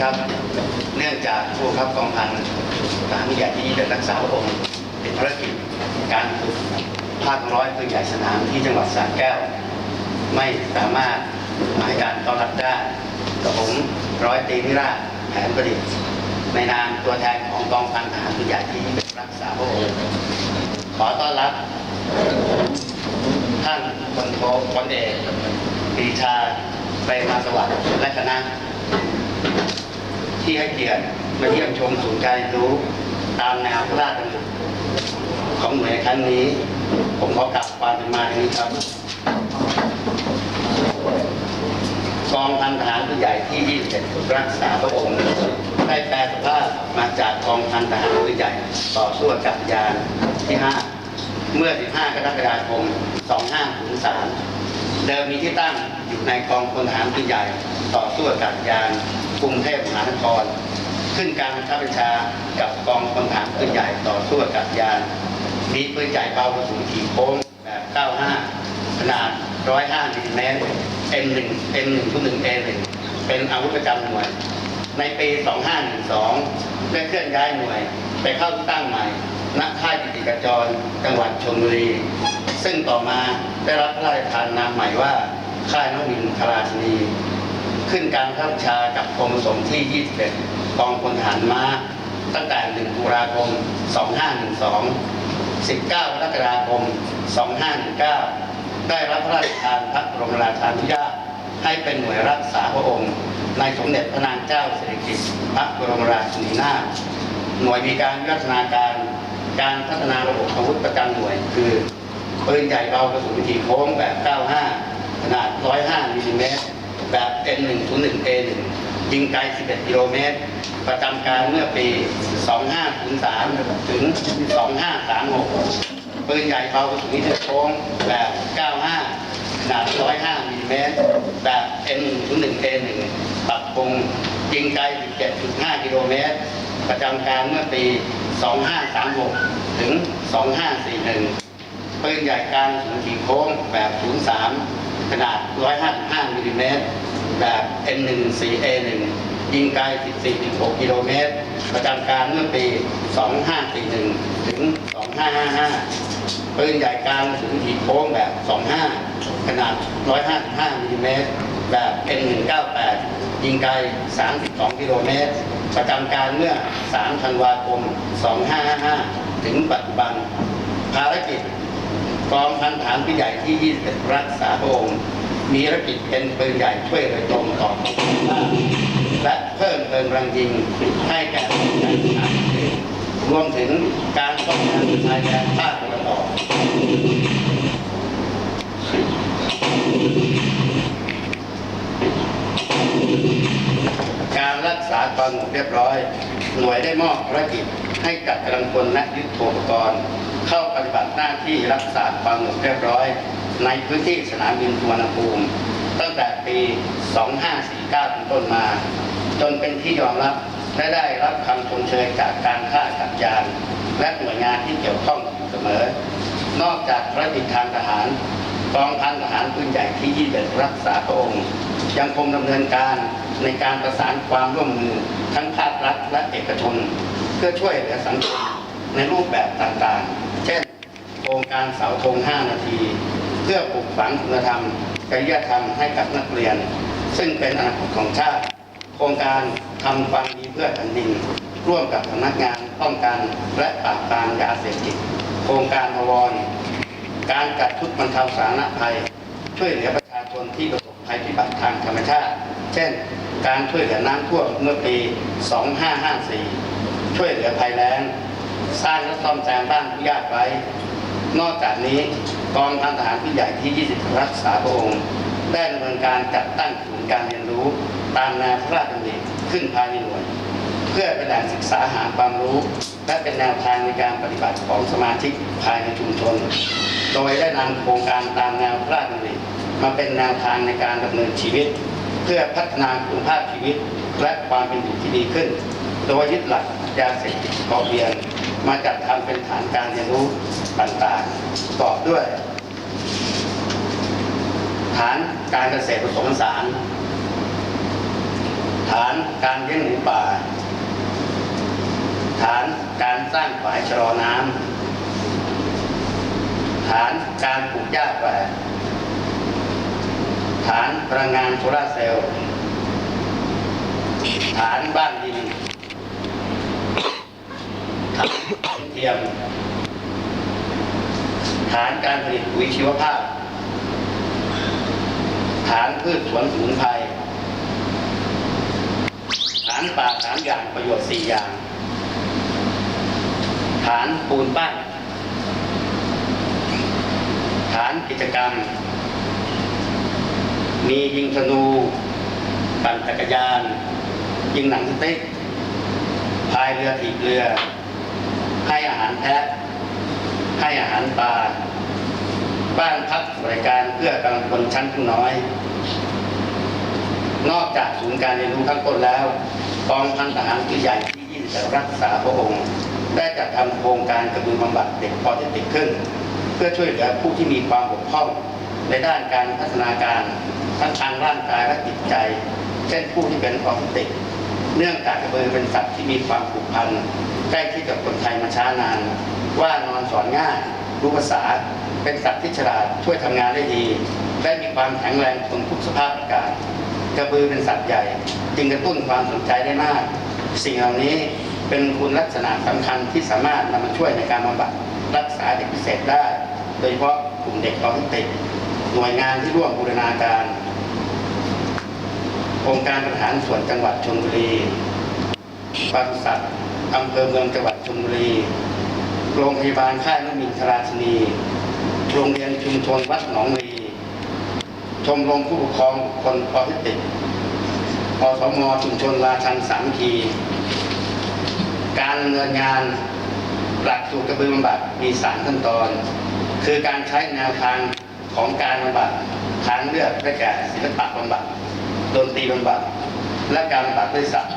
ครับ เนื่องจากผู้บังคับกองพันทหารใหญ่ที่จะรักษาพระองค์เป็นภารกิจการฝึกภาคร้อยปืนใหญ่สนามที่จังหวัดสระแก้ว ไม่สามารถมาให้การต้อนรับได้กับผมร้อยตีนิราชแผนประดิษฐ์ในนามตัวแทนของกองพันทหารปืนใหญ่ที่รักษาพระองค์ขอต้อนรับ ท่านพลโทพลเอกปีชาเปรมาสวัสดิ์และคณะ ที่ให้เกียรติมาเยี่ยมชมศูนย์การรู้ ตามแนวพระราชดำริของหน่วยครั้งนี้ ผมขอกลับความเป็นมาอย่างนี้ครับกองพันทหารผู้ใหญ่ที่ 21 รักษาพระองค์ได้แปลสภาพมาจากกองพันทหารผู้ใหญ่ต่อสู้กาศยานที่ 5 เมื่อ 15 กรกฎาคม 2503 เดิมมีที่ตั้งอยู่ในกองพลทหารผู้ใหญ่ต่อสู้กาศยาน กรุงเทพมหานคร ขึ้นการบังคับบัญชากับกองพลทหารปืนใหญ่ต่อสู้อากาศยาน มีปืนใหญ่เบากระสุนขี่โค้งแบบ 95 ขนาด 105มิลลิเมตร M1 M1 ทุก1 A1 เป็นอาวุธประจำหน่วย ในปี 2512 ได้เคลื่อนย้ายหน่วย ไปเข้าที่ตั้งใหม่ณค่ายปิติกจร จังหวัดชลบุรี ซึ่งต่อมาได้รับพระราชทานนามใหม่ว่าค่ายนวินทราชนี ขึ้นการเข้าชากับกรมสมที่ 21 กองพลทหารม้า ตั้งแต่ 1 ตุลาคม 2512 19 กรกฎาคม 2519 ได้รับพระราชทานพระบรมราชานุญาตให้เป็นหน่วยรักษาพระองค์ ในสมเด็จพระนางเจ้าสิริกิติ์พระบรมราชินีนาถหน่วยมีการวิวัฒนาการการพัฒนาระบบอาวุธประจำหน่วย คือปืนใหญ่เบากระสุนขี่โค้งแบบ 95 ขนาด 105มิลลิเมตร แบบ M101A1 ยิงไกล 11 กิโลเมตร ประจำการเมื่อปี 2503 ถึง 2536 ปืนใหญ่เบากระสุนที่โค้งแบบ 95 ขนาด 105มิลลิเมตร แบบ M101A1 ปรับปรุงยิงไกล 17.5 กิโลเมตร ประจำการเมื่อปี 2536 ถึง 2541 ปืนใหญ่กลางสูงขีโค้งแบบ 03 ขนาด 155 มิเมตร แบบ M14A1 ยิงไกล 14.6 กิโลเมตร ประจำการเมื่อปี 2541 ถึง 2555 ปืนใหญ่กลางสูงขี่โค้งแบบ 25 ขนาด 155มิลลิเมตร แบบ M198 ยิงไกล 32 กิโลเมตร ประจำการเมื่อ 3 ธันวาคม 2555 ถึงปัจจุบัน ภารกิจกองพันฐานผู้ใหญ่ที่ 21 รักษาพระองค์ มีภารกิจเป็นปืนใหญ่ช่วยโดยตรงต่อและเพิ่มเติมรังยิงให้แก่ผู้ใหญ่ทหารรวมถึงการป้องกันชายแดนภาคตะวันออกการรักษาความสงบเรียบร้อย หน่วยได้มอบภารกิจให้กับกำลังพลและยุทโธปกรณ์เข้าปฏิบัติหน้าที่รักษาความสงบเรียบร้อย ในพื้นที่สนามบินสุวรรณภูมิ ตั้งแต่ปี 2549 เป็นต้นมา จนเป็นที่ยอมรับและได้รับคำชมเชยจากการท่าอากาศยาน และหน่วยงานที่เกี่ยวข้องอยู่เสมอ นอกจากภารกิจทางทหารกองพันทหารปืนใหญ่ที่ 21 รักษาพระองค์ ยังคงดำเนินการในการประสานความร่วมมือทั้งภาครัฐและเอกชน เพื่อช่วยเหลือสังคมในรูปแบบต่างๆ เช่นโครงการเสาธง 5 นาที เพื่อปลูกฝังคุณธรรมจริยธรรมให้กับนักเรียน ซึ่งเป็นอนาคตของชาติ โครงการทำความดีเพื่อแผ่นดิน ร่วมกับสำนักงานป้องกันและปราบปรามยาเสพติดโครงการอวรการจัดชุดบรรเทาสาธารณภัย ช่วยเหลือประชาชนที่ประสบภัยพิบัติทางธรรมชาติ เช่น การช่วยเหลือน้ำท่วมเมื่อปี 2554 ช่วยเหลือภัยแล้ง สร้างและซ่อมแซมบ้านผู้ยากไร้ นอกจากนี้กองพันทหารผู้ใหญ่ที่ 20 รักษาพระองค์ ได้ดำเนินการจัดตั้งศูนย์การเรียนรู้ ตามแนวพระราชดำริขึ้นภายในหน่วย เพื่อเป็นแหล่งศึกษาหาความรู้ และเป็นแนวทางในการปฏิบัติของสมาชิกภายในชุมชน โดยได้นำโครงการตามแนวพระราชดำริมาเป็นแนวทางในการดำเนินชีวิต เพื่อพัฒนาคุณภาพชีวิต และความเป็นอยู่ที่ดีขึ้น โดยยึดหลักยาเสพติดพอเพียง มาจัดทำเป็นฐานการเรียนรู้ต่างๆประกอบด้วย ฐานการเกษตรผสมผสานฐานการเลี้ยงหมูป่า ฐานการสร้างฝายชะลอน้ำฐานการปลูกหญ้าแฝกฐานพลังงานโซลาร์เซลล์ ฐานบ้าน ดินฐานเทียมฐานการผลิตปุ๋ยชีวภาพ ฐานพืชสวนสมุนไพรฐานป่าสามอย่างประโยชน์สี่อย่าง ฐานปูนปั้นฐานกิจกรรม มียิงธนูปั่นจักรยาน ยิงหนังสติ๊กพายเรือถีบเรือ ให้อาหารแพะให้อาหารปลาบ้านพักบริการเพื่อกำลังพลชั้นผู้น้อย นอกจากศูนย์การเรียนรู้ข้างต้นแล้วกองพันทหารที่ใหญ่ที่ยิ่งจะรักษาพระองค์ ได้จัดทำโครงการกระบือบำบัดเด็กพอที่ติดขึ้น เพื่อช่วยเหลือผู้ที่มีความบกพร่องในด้านการพัฒนาการทั้งทางร่างกายและจิตใจ เช่นผู้ที่เป็นออทิสติก เนื่องจากกระบือเป็นสัตว์ที่มีความผูกพัน ใกล้ชิดกับคนไทยมาช้านาน ว่านอนสอนง่ายรู้ภาษาเป็นสัตว์ที่ฉลาดช่วยทำงานได้ดี และมีความแข็งแรงทนทุกสภาพอากาศกระบือเป็นสัตว์ใหญ่ จึงกระตุ้นความสนใจได้มาก สิ่งเหล่านี้เป็นคุณลักษณะสำคัญที่สามารถนำมาช่วยในการบำบัดรักษาเด็กพิเศษได้ โดยเฉพาะกลุ่มเด็กออทิสติกหน่วยงานที่ร่วมบูรณาการองค์การบริหารส่วนจังหวัดชลบุรีปศุสัตว์ อำเภอเมืองจังหวัดชลบุรี โรงพยาบาลค่ายนมินทราชนี โรงเรียนชุมชนวัดหนองรีชมรมผู้ปกครองคคนออทิสติกอสมชุมชนราชันสามคี การดำเนินงานหลักสูตรกระบือบำบัดมีสามขั้นตอน คือการใช้แนวทางของการบำบัดทางเลือกได้แก่ศิลปะบำบัดดนตรีบำบัดและการบำบัดด้วยสัตว์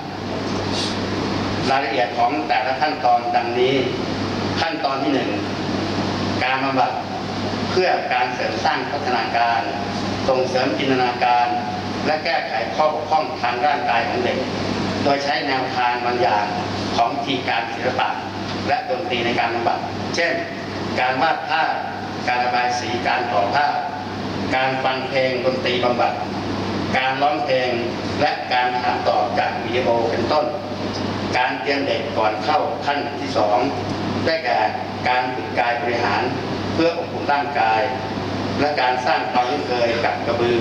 รายละเอียดของแต่ละขั้นตอนดังนี้ ขั้นตอนที่หนึ่งการบำบัดเพื่อการเสริมสร้างพัฒนาการส่งเสริมจินตนาการ และแก้ไขข้อบกพร่องทางร่างกายของเด็ก โดยใช้แนวทางบางอย่างของวิธีการศิลปะ และดนตรีในการบำบัด เช่น การวาดภาพการระบายสีการต่อภาพการฟังเพลงดนตรีบำบัด การร้องเพลงและการถามตอบจากวิดีโอเป็นต้น การเตรียมเด็กก่อนเข้าขั้นที่สองได้แก่การฝึกกายบริหารเพื่ออบอุ่นร่างกาย และการสร้างความคุ้นเคยกับกระบือ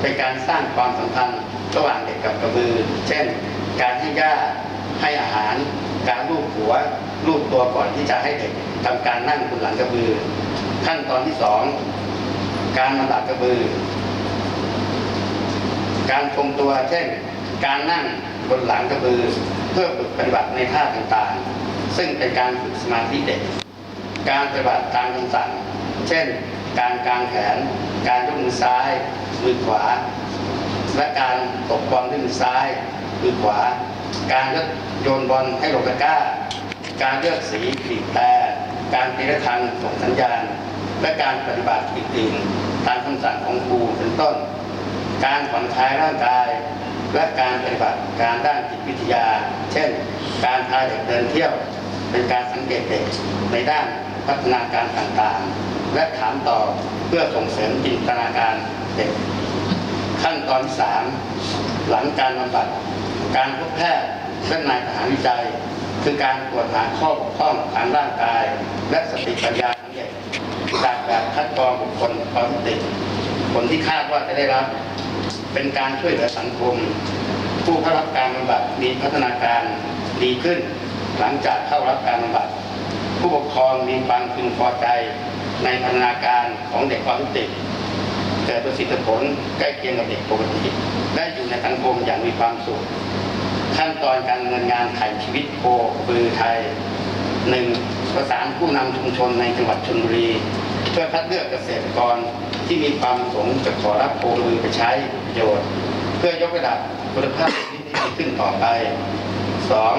เป็นการสร้างความสัมพันธ์ระหว่างเด็กกับกระบือ เช่น การให้หญ้าให้อาหาร การลูบหัวลูบตัวก่อนที่จะให้เด็กทำการนั่งบนหลังกระบือ ขั้นตอนที่สองการบำบัดกระบือ การทรงตัวเช่น การนั่งบนหลังกระบือ พื่อฝึกปฏิบัติในท่าต่างๆ ซึ่งเป็นการฝึกสมาธิเด็ก การปฏิบัติตามคำสั่ง เช่น การกางแขน การยกมือซ้าย มือขวา และการตกบอลด้วยมือซ้าย มือขวา การโยนบอลให้ลงตะกร้า การเลือกสีบีบแต่การตีระฆังส่งสัญญาณ และการปฏิบัติอื่นๆตามคำสั่งของครูเป็นต้น การผ่อนคลายร่างกาย และการปฏิบัติการด้านจิตวิทยา ช่น การพาเด็กเดินเที่ยว เป็นการสังเกตเด็กในด้านพัฒนาการต่างๆ และถามตอบเพื่อส่งเสริมจินตนาการเด็ก ขั้นตอนที่สามหลังการบำบัดการพบแพทย์และนายทหารวิจัย คือการตรวจหาข้อบกพร่องทางร่างกาย และสติปัญญาของเด็กจากแบบคัดกรองบุคคลออทิสติกผลที่คาดว่าจะได้รับ เป็นการช่วยเหลือสังคม ผู้เข้ารับการบำบัดมีพัฒนาการดีขึ้น หลังจากเข้ารับการบำบัด ผู้ปกครองมีความพึงพอใจในพัฒนาการของเด็กออทิสติกเกิดประสิทธิผลใกล้เคียงกับเด็กปกติและอยู่ในสังคมอย่างมีความสุข ขั้นตอนการดำเนินงานถ่ายชีวิตโคบือไทยหนึ่งประสานผู้นำชุมชนในจังหวัดชลบุรีเพื่อคัดเลือกเกษตรกรที่มีความประสงค์จะขอรับโคบือไปใช้ประโยชน์ เพื่อยกระดับ คุณภาพชีวิตที่ดีขึ้นต่อไปสอง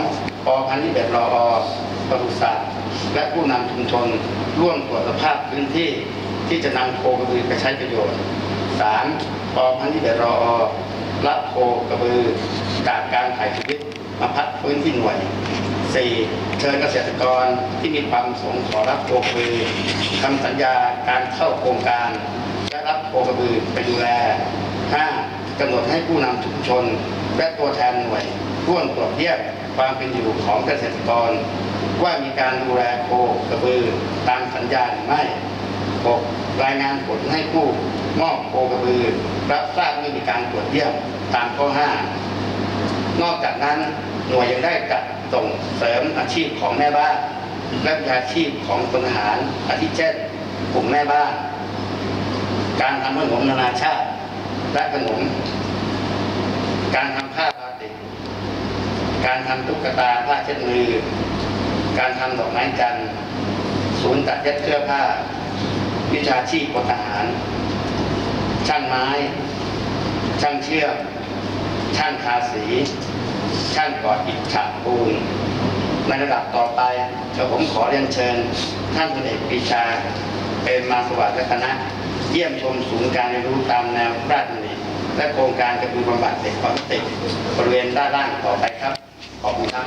ปพันธุ์ที่เบ็ดรออปศุสัตว์และผู้นำชุมชนร่วมตรวจสภาพพื้นที่ที่จะนำโคกระบือไปใช้ประโยชน์ 3. ปพันธุ์ที่เบ็ดรออรับโคกระบือจากการถ่ายชีวิตมาพักฟื้นที่หน่วย 4. เชิญเกษตรกรที่มีความประสงค์ขอรับโคกระบือคำสัญญาการเข้าโครงการ และรับโคกระบือไปดูแล 5. กำหนดให้ผู้นำชุมชน และตัวแทนหน่วยร่วมตรวจเยี่ยมความเป็นอยู่ของเกษตรกร ว่ามีการดูแลโคกระบือตามสัญญาหรือไม่ 6. รายงานผลให้ผู้มอบโคกระบือ รับทราบเมื่อมีการตรวจเยี่ยมตามข้อ 5 นอกจากนั้นหน่วยยังได้จัดส่งเสริมอาชีพของแม่บ้านและวิชาชีพของพลทหารอาทิเช่นกลุ่มแม่บ้าน การทำขนมนานาชาติ และขนม การทำผ้าบาติกการทำตุ๊กตาผ้าเช็ดมือ การทำดอกไม้จันทร์ศูนย์ตัดเย็บเสื้อผ้า วิชาชีพพลทหาร ช่างไม้ ช่างเชื่อมช่างทาสี ช่างก่ออิฐฉาบปูนในระดับต่อไปเดี๋ยวผมขอเรียนเชิญ ท่านพลเอกปีชา เป็นมาสวัสดิ์และคณะ ยี่ยมชมศูนย์การเรียนรู้ตามแนวพระราชดำริและโครงการกระตูนบำบัดเด็กออทิสติกบริเวณด้านล่างต่อไปครับ ขอบคุณครับ